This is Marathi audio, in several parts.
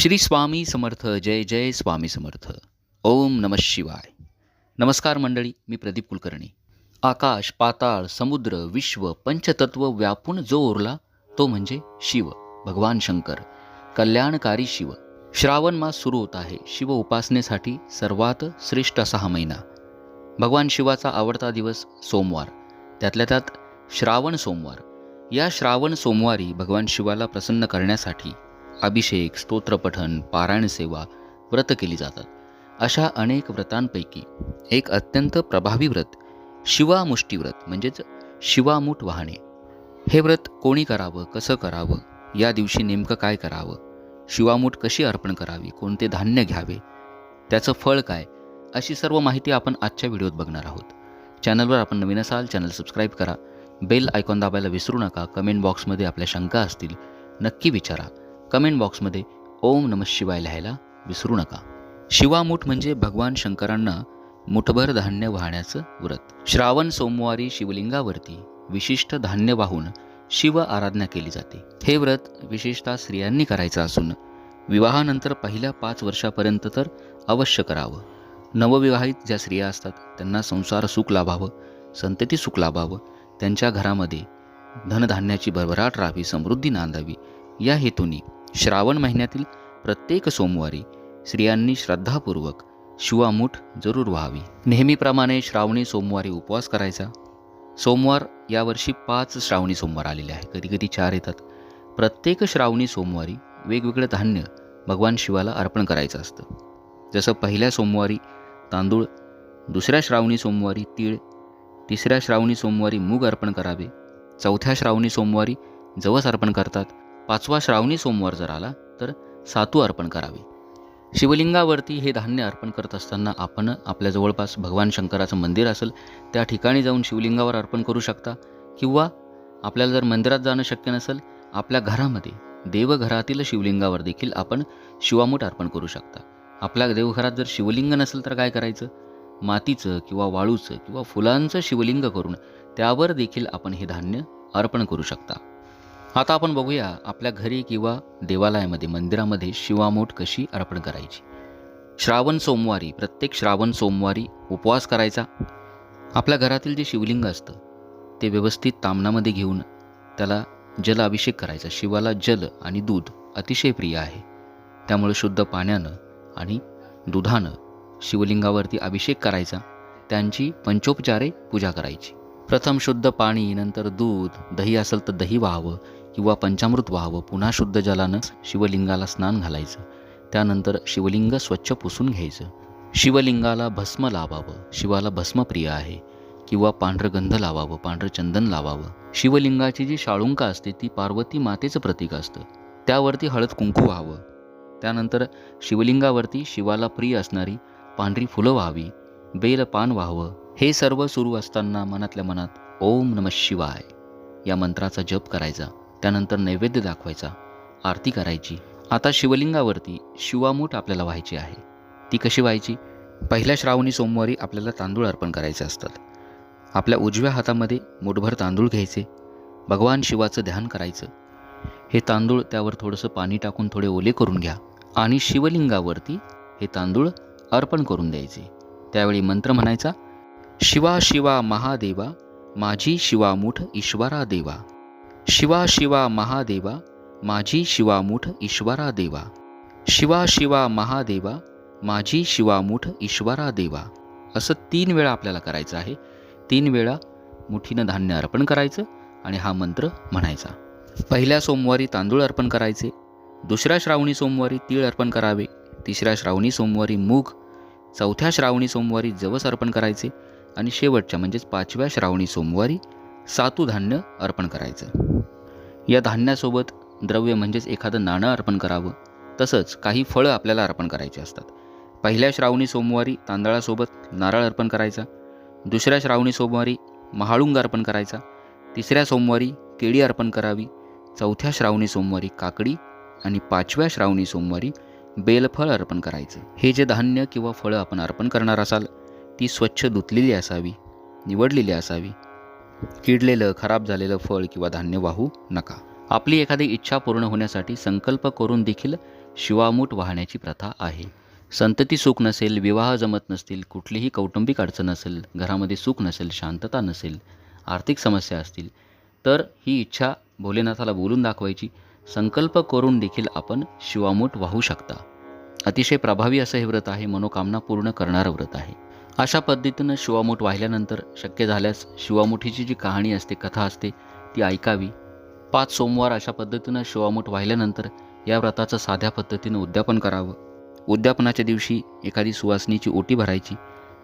श्री स्वामी समर्थ जय जय स्वामी समर्थ. ओम नम शिवाय. नमस्कार मंडळी मी प्रदीप कुलकर्णी. आकाश पाताळ समुद्र विश्व पंचतत्व व्यापून जो उरला तो म्हणजे शिव भगवान शंकर. कल्याणकारी शिव. श्रावण मास सुरू होत आहे. शिव उपासनेसाठी सर्वात श्रेष्ठ असा हा महिना. भगवान शिवाचा आवडता दिवस सोमवार. त्यातल्या त्यात श्रावण सोमवार. या श्रावण सोमवारी भगवान शिवाला प्रसन्न करण्यासाठी अभिषेक स्तोत्रपठन पारायण सेवा व्रत केली जातात. अशा अनेक व्रतांपैकी एक अत्यंत प्रभावी व्रत शिवामुष्टीव्रत म्हणजेच शिवामूठ वाहणे. हे व्रत कोणी करावं कसं करावं या दिवशी नेमकं काय करावं शिवामूठ कशी अर्पण करावी कोणते धान्य घ्यावे त्याचं फळ काय अशी सर्व माहिती आपण आजच्या व्हिडिओत बघणार आहोत. चॅनलवर आपण नवीन असाल चॅनल सबस्क्राईब करा. बेल आयकॉन दाबायला विसरू नका. कमेंट बॉक्समध्ये आपल्या शंका असतील नक्की विचारा. कमेंट बॉक्समध्ये ओम नम शिवाय लिहायला विसरू नका. शिवामूठ म्हणजे भगवान शंकरांना मुठभर धान्य वाहण्याचं व्रत. श्रावण सोमवारी शिवलिंगावरती विशिष्ट धान्य वाहून शिव आराधना केली जाते. हे व्रत विशेषतः स्त्रियांनी करायचं असून विवाहानंतर पहिल्या पाच वर्षापर्यंत तर अवश्य करावं. नवविवाहित ज्या स्त्रिया असतात त्यांना संसार सुख लाभावं संतती सुख लाभावं त्यांच्या घरामध्ये धनधान्याची भरभराट राहावी समृद्धी नांदावी या हेतूने श्रावण महिन्यातील प्रत्येक सोमवारी स्त्रियांनी श्रद्धापूर्वक शिवामूठ जरूर व्हावी. नेहमीप्रमाणे श्रावणी सोमवारी उपवास करायचा. सोमवार यावर्षी पाच श्रावणी सोमवार आलेले आहे कधी कधी चार येतात. प्रत्येक श्रावणी सोमवारी वेगवेगळं धान्य भगवान शिवाला अर्पण करायचं असतं. जसं पहिल्या सोमवारी तांदूळ दुसऱ्या श्रावणी सोमवारी तीळ तिसऱ्या श्रावणी सोमवारी मूग अर्पण करावे चौथ्या श्रावणी सोमवारी जवस अर्पण करतात पाचवा श्रावणी सोमवार जर आला तर सातू अर्पण करावे. शिवलिंगावरती हे धान्य अर्पण करत असताना आपण आपल्या जवळपास भगवान शंकराचं मंदिर असेल त्या ठिकाणी जाऊन शिवलिंगावर अर्पण करू शकता. किंवा आपल्याला जर मंदिरात जाणं शक्य नसेल आपल्या घरामध्ये देवघरातील शिवलिंगावर देखील आपण शिवामूठ अर्पण करू शकता. आपल्या देवघरात जर शिवलिंग नसेल तर काय करायचं? मातीचं किंवा वाळूचं किंवा फुलांचं शिवलिंग करून त्यावर देखील आपण हे धान्य अर्पण करू शकता. आता आपण बघूया आपल्या घरी किंवा देवालयामध्ये मंदिरामध्ये शिवामोठ कशी अर्पण करायची? श्रावण सोमवारी प्रत्येक श्रावण सोमवारी उपवास करायचा? आपल्या घरातील जे शिवलिंग असतं ते व्यवस्थित तामणामध्ये घेऊन त्याला जल अभिषेक करायचा. शिवाला जल आणि दूध अतिशय प्रिय आहे. त्यामुळे शुद्ध पाण्यानं आणि दुधानं शिवलिंगावरती अभिषेक करायचा. त्यांची पंचोपचारे पूजा करायची. प्रथम शुद्ध पाणी नंतर दूध दही असेल तर दही व्हावं. किंवा पंचामृत व्हावं पुन्हा शुद्ध जलानं शिवलिंगाला स्नान घालायचं. त्यानंतर शिवलिंग स्वच्छ पुसून घ्यायचं. शिवलिंगाला भस्म लावावं शिवाला भस्म प्रिय आहे. किंवा पांढरं गंध लावावं पांढरं चंदन लावावं. शिवलिंगाची जी शाळुंका असते ती पार्वती मातेचं प्रतीक असतं. त्यावरती हळद कुंकू व्हावं. त्यानंतर शिवलिंगावरती शिवाला प्रिय असणारी पांढरी फुलं व्हावी. बेल पान व्हावं. हे सर्व सुरू असताना मनातल्या मनात ओम नम शिवाय या मंत्राचा जप करायचा. त्यानंतर नैवेद्य दाखवायचा आरती करायची. आता शिवलिंगावरती शिवामूठ आपल्याला व्हायची आहे. ती कशी व्हायची? पहिल्या श्रावणी सोमवारी आपल्याला तांदूळ अर्पण करायचे असतात. आपल्या उजव्या हातामध्ये मुठभर तांदूळ घ्यायचे. भगवान शिवाचं ध्यान करायचं. हे तांदूळ त्यावर थोडंसं पाणी टाकून थोडे ओले करून घ्या आणि शिवलिंगावरती हे तांदूळ अर्पण करून द्यायचे. त्यावेळी मंत्र म्हणायचा शिवा शिवा महादेवा माझी शिवामूठ ईश्वरा देवा. शिवा शिवा महादेवा माझी शिवामूठ ईश्वरा देवा. शिवा शिवा महादेवा माझी शिवामूठ ईश्वरा देवा. असं तीन वेळा आपल्याला करायचं आहे. तीन वेळा मुठीनं धान्य अर्पण करायचं आणि हा मंत्र म्हणायचा. पहिल्या सोमवारी तांदूळ अर्पण करायचे दुसऱ्या श्रावणी सोमवारी तीळ अर्पण करावे तिसऱ्या श्रावणी सोमवारी मूग चौथ्या श्रावणी सोमवारी जवस अर्पण करायचे आणि शेवटच्या म्हणजेच पाचव्या श्रावणी सोमवारी सातू धान्य अर्पण करायचं. या धान्यासोबत द्रव्य म्हणजेच एखादं नाणं अर्पण करावं. तसंच काही फळं आपल्याला अर्पण करायची असतात. पहिल्या श्रावणी सोमवारी तांदळासोबत नारळ अर्पण करायचा. दुसऱ्या श्रावणी सोमवारी महाळुंग अर्पण करायचा. तिसऱ्या सोमवारी केळी अर्पण करावी. चौथ्या श्रावणी सोमवारी काकडी आणि पाचव्या श्रावणी सोमवारी बेलफळ अर्पण करायचं. हे जे धान्य किंवा फळं आपण अर्पण करणार असाल ती स्वच्छ धुतलेली असावी निवडलेली असावी. किडलेलं खराब झालेलं फळ किंवा धान्य वाहू नका. आपली एखादी इच्छा पूर्ण होण्यासाठी संकल्प करून देखील शिवामूठ वाहण्याची प्रथा आहे. संतती सुख नसेल विवाह जमत नसतील कुठलीही कौटुंबिक अडचण असेल घरामध्ये सुख नसेल शांतता नसेल आर्थिक समस्या असतील तर ही इच्छा भोलेनाथाला बोलून दाखवायची. संकल्प करून देखील आपण शिवामूठ वाहू शकता. अतिशय प्रभावी असं हे व्रत आहे मनोकामना पूर्ण करणारं व्रत आहे. अशा पद्धतीनं शिवामूठ वाहिल्यानंतर शक्य झाल्यास शिवामुठीची जी कहाणी असते कथा असते ती ऐकावी. पाच सोमवार अशा पद्धतीनं शिवामूठ वाहिल्यानंतर या व्रताचं साध्या पद्धतीनं उद्यापन करावं. उद्यापनाच्या दिवशी एखादी सुवासनीची ओटी भरायची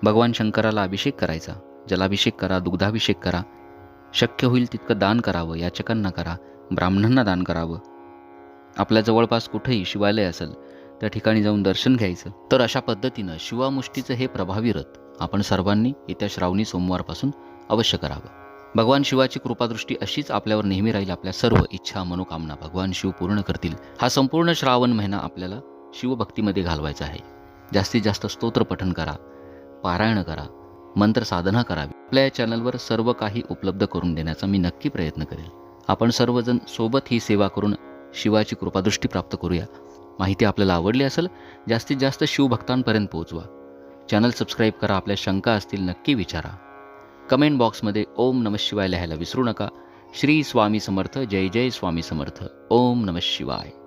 भगवान शंकराला अभिषेक करायचा. जलाभिषेक करा दुग्धाभिषेक करा. शक्य होईल तितकं दान करावं याचकांना करा ब्राह्मणांना दान करावं. आपल्या जवळपास कुठेही शिवालय असेल त्या ठिकाणी जाऊन दर्शन घ्यायचं. तर अशा पद्धतीनं शिवामुष्टीचं हे प्रभावी रथ आपण सर्वांनी येत्या श्रावणी सोमवारपासून अवश्य करावं. भगवान शिवाची कृपादृष्टी अशीच आपल्यावर नेहमी राहील आपल्या सर्व इच्छा मनोकामना भगवान शिव पूर्ण करतील. हा संपूर्ण श्रावण महिना आपल्याला शिवभक्तीमध्ये घालवायचा आहे. जास्तीत जास्त स्तोत्र पठन करा पारायण करा मंत्र साधना करावी आपल्या या चॅनलवर सर्व काही उपलब्ध करून देण्याचा मी नक्की प्रयत्न करेल. आपण सर्वजण सोबत ही सेवा करून शिवाची कृपादृष्टी प्राप्त करूया. माहिती आपल्याला आवडली असेल जास्तीत जास्त शिवभक्तांपर्यंत पोहोचवा. चॅनल सबस्क्राईब करा आपल्या शंका असतील नक्की विचारा. कमेंट बॉक्समध्ये ओम नम शिवाय लिहायला विसरू नका. श्री स्वामी समर्थ जय जय स्वामी समर्थ. ओम नम शिवाय.